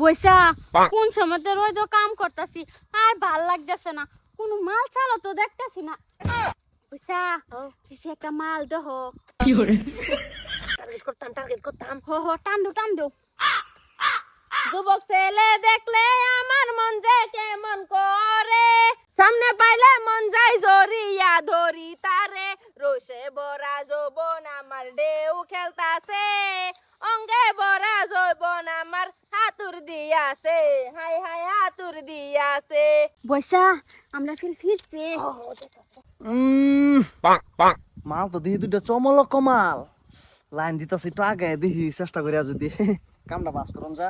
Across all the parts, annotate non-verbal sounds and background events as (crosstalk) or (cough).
বৈশা কোন সময় রোজ কাম করতেছি আর ভালো লাগতেছে না। কোনো মাল চালো তো দেখতেছি না। বৈশা কিছু একটা মাল দেহ। টার্গেট করতাম টার্গেট করতাম। হো হো টান দো টান দো যুবক ছেলে দেখলে আমার মন যে কেমন করে। সামনে পাইলে মন যায় জরিয়া ধরি তারে রোষে বরা যৌবন আমার ঢেউ খেলতাছে অঙ্গে বরা যৌবন আমার হাতুর দিয়াছে হাই হাই হাতুর দিয়াছে বৈশা আমরা ফির ফিরছি. মাল তো দেখি দুটা চমলক মাল লাইন দিতাছি একটু আগে দেখি চেষ্টা করিয়া যদি। কামটা বাস করুন যা।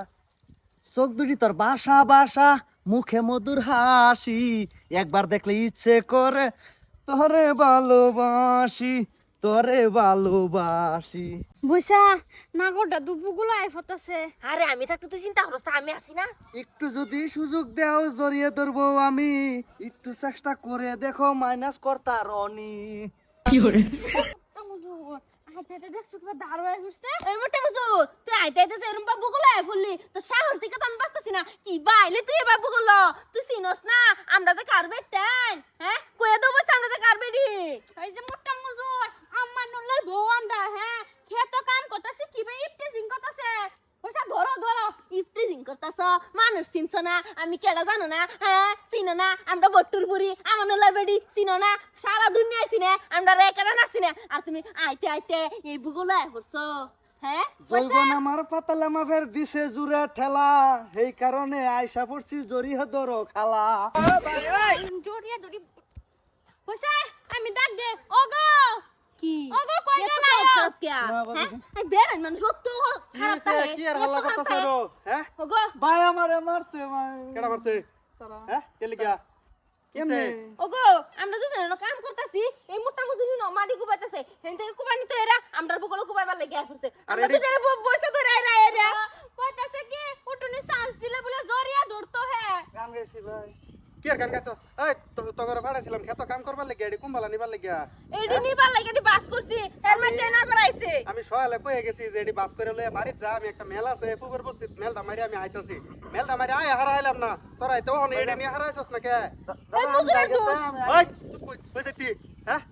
চোখ দুটি তোর বাসা বাসা মুখে মধুর হাসি। একবার দেখলে ইচ্ছে করে তোরে ভালোবাসি। তোরে ভালোবাসি। বৈশা নাগরটা দুপুগুলো আইফতাছে আরে আমি থাকতে তুই চিন্তা করছ আমি আছি না। একটু যদি সুযোগ দেও জড়িয়ে ধরবো আমি। একটু চেষ্টা করে দেখো মাইনাস করতা রনি আই কি বাইলে তুই বাবু গুলো তুই চিনস না আমরা যে কার বেটান হ্যাঁ? কয়ে দেবো আমরা যে কার বেডি এই মোটা মুজুর বউ আমরা হ্যাঁ? খেতো কাম করতেছে কি ভাই করতেছে। পয়সা ধরো ধরো ইফটিজিং করতেছ মানুষ চিনছ না আমি কেডা জানো না হ্যাঁ? চিনো না আমরা বট্টুর বুড়ি বেডি চিনো না সারা দুনিয়ায় চিনে আমরা রে কেডা না চিনে। আর তুমি আইতে আইতে এই বুগুলো করছ হ্যাঁ? জৈবন আমার পাতালে মাফের দিছে জুড়ে ঠেলা সেই কারণে আইসা পড়ছি জড়ি ধর খালা। জড়িয়ে আমি ডাক দে। ওগো! হ্যাঁ? দেখি। এই মানুষ অত খারাপ থাকে কি আর হাল্লা অত খারাপ করতাছে থাকে। রো? হ্যাঁ? ওগো। ভাই আমারে মারছে ভাই। কেডা মারছে? হ্যাঁ? কে লিগা কেমনে? ওগো আমরা দুজনে না কাম করতেছি। এই মোটা মজুরি ন মাটি কুবাইতেছে। হেন থেকে কুবানি তো এরা আমরা বগল কুবাইবার লাগি আইছে আমরা বসে ধরে এরা এরা। কইতাছে কি উঠুনি চান্স দিলে বলে জড়িয়ে ধরতো হে। গান গাইছি ভাই। কি আর গান গাছ এই তগর ভাড়াইছিলাম খেত কাম করবার লাগিয়া এডি কুম্বালা নিবার লাগিয়া। এডি নিবার লাগি এডি বাস করছি এর মধ্যে না করাইছে। আমি সকালে কয়ে গেছি যে এডি বাস করে লয়ে বাড়িতে যা আমি একটা মেল আছে পুকুর মেলটা মারি আমি আইতাছি। মেলটা মারি আয় হারাইলাম না। তোরা তো অন এডি নিয়ে হারাইছস না কে ওই কই যাইতি? হ্যাঁ?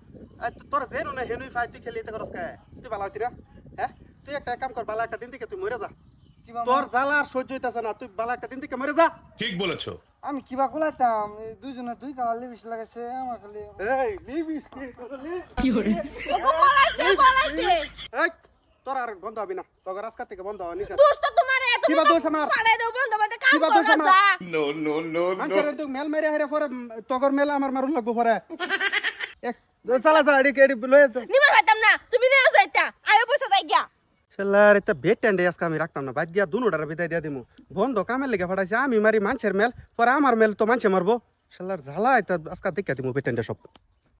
তোরা জেনু না হেনুই ফাই তুই খেলিতে করস কে? তুই ভালো হইতি না হ্যাঁ? তুই একটা কাম কর ভালো একটা দিন থেকে তুই মরে যা। তোর জ্বালা আর সহ্য হইতাছে না তুই ভালো একটা দিন থেকে মরে যা। ঠিক বলেছ। আমি কিবা কোলাইতাম? এই দুইজনে দুই কালার লিবিস লাগাইছে আমার খালি এই লিবিস কি বলাইছে বলাইছে এই তোর আর বন্ধ হবি না। তোর আজকাল থেকে বন্ধ হওয়া নিষেধ। দোষ তো তোমার এত কিবা দোষ আমার? দেব বন্ধ বন্ধ কাম কিবা দোষ করো আমার? যা। নো নো নো তুই মেল মেরে হেরে পরে তগর মেলা আমার মারুন লাগবো পরে। (laughs) এক চালা যা এডি এডি লয়ে নিবার পাইতাম না তুমি নিয়ে যাইতা আয়ো পয়সা যাই গিয়া শালার এটা টেন্ডে আজকে আমি রাখতাম না। বাদ গিয়া দুনোটার বিদায় দিয়া দিমু। বন্ধ কামের লেগে ফাটাইছে, আমি মারি মানুষের মেল, পরে আমার মেল তো মানুষে মারবো। শালার ঝালা এটা আজকে দেখা দিমু টেন্ডে সব।